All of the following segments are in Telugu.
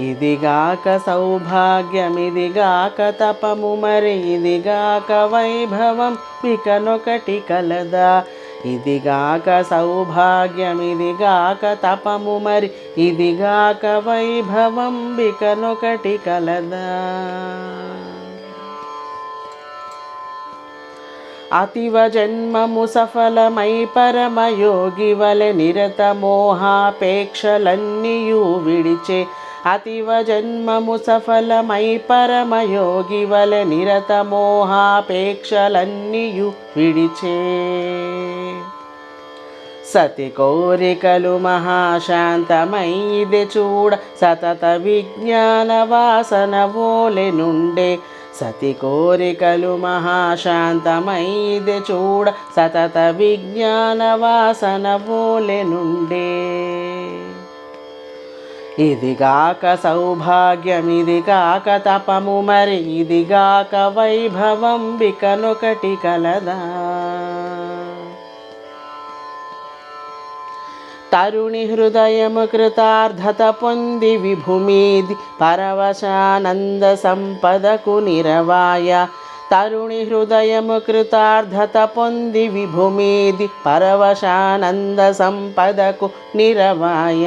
ఇదిగాక సౌభాగ్యమిదిగాక తపము మరి ఇదిగాక వైభవం ఇకనొకటి కలదా. ఇదిగాక సౌభాగ్యమిదిగాక తపము మరి ఇదిగాక వైభవం బికనొకటి కలదా. అతివ జన్మము సఫలమై పరమయోగి వలె నిరత మోహాపేక్షలన్నీయూ విడిచే అతివ జన్మము సఫలమై పరమయోగి వల నిరత మోహాపేక్షలన్నీయు విడిచే. సతి కోరికలు మహాశాంతమై ఇది చూడ సతత విజ్ఞాన వాసన ఓలె నుండే. సతి కోరికలు మహాశాంతమై ఇది చూడ సతత విజ్ఞాన వాసన ఓలె నుండే. ఇదిగాక సౌభాగ్యమిది కాక తపము మరి ఇదిగాక వైభవం బికనొకటి కలదా. తరుణి హృదయము కృతార్థత పొంది విభుమీది పరవశానంద సంపదకు నిరవాయ తరుణి హృదయము కృతార్థత పొంది విభుమీది పరవశానంద సంపదకు నిరవాయ.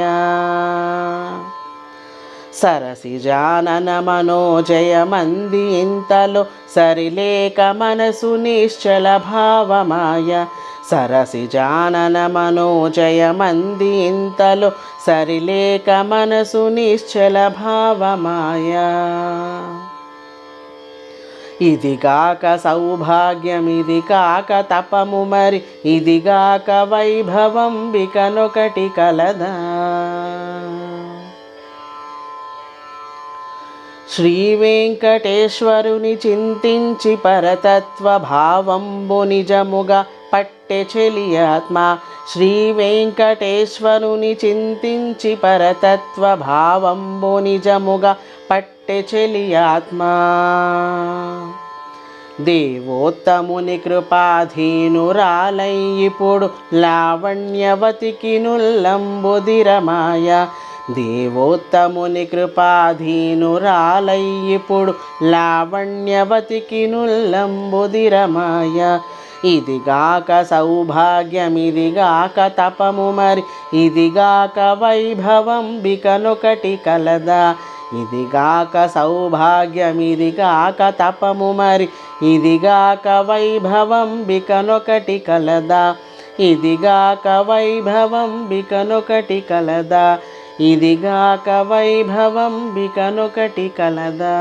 సరసిజానన మనోజయమంది ఇంతలో సరిలేక మనసు నిశ్చల భావమాయ. సరసిజానన మనోజయమంది ఇంతలో సరిలేక మనసు నిశ్చల భావమాయ. ఇదిగాక సౌభాగ్యం ఇది కాక తపము మరి ఇదిగాక వైభవం బికనొకటి కలదా. శ్రీ వెంకటేశ్వరుని చింతించి పరతత్వ భావంబు నిజముగా పట్టె చెలియాత్మ శ్రీ వెంకటేశ్వరుని చింతించి పరతత్వ భావంబు నిజముగా పట్టె చెలియాత్మ దేవోత్తముని కృపాధీనురాలై ఇప్పుడు లావణ్యవతికి నుల్లంబుదిరమాయ దేవోత్తముని కృపాధీనురాలై ఇప్పుడు లావణ్యవతికి నుల్లంబుదిరమాయ ఇదిగాక సౌభాగ్యమిదిగాక తపము మరి ఇదిగాక వైభవం బికనొకటి కలదా. ఇదిగాక సౌభాగ్యమిదిగాక తపము మరి ఇదిగాక వైభవం బికనొకటి కలదా. ఇదిగాక వైభవం బికనొకటి కలదా. ఇదిగాక వైభవం బికనొకటి కలదా.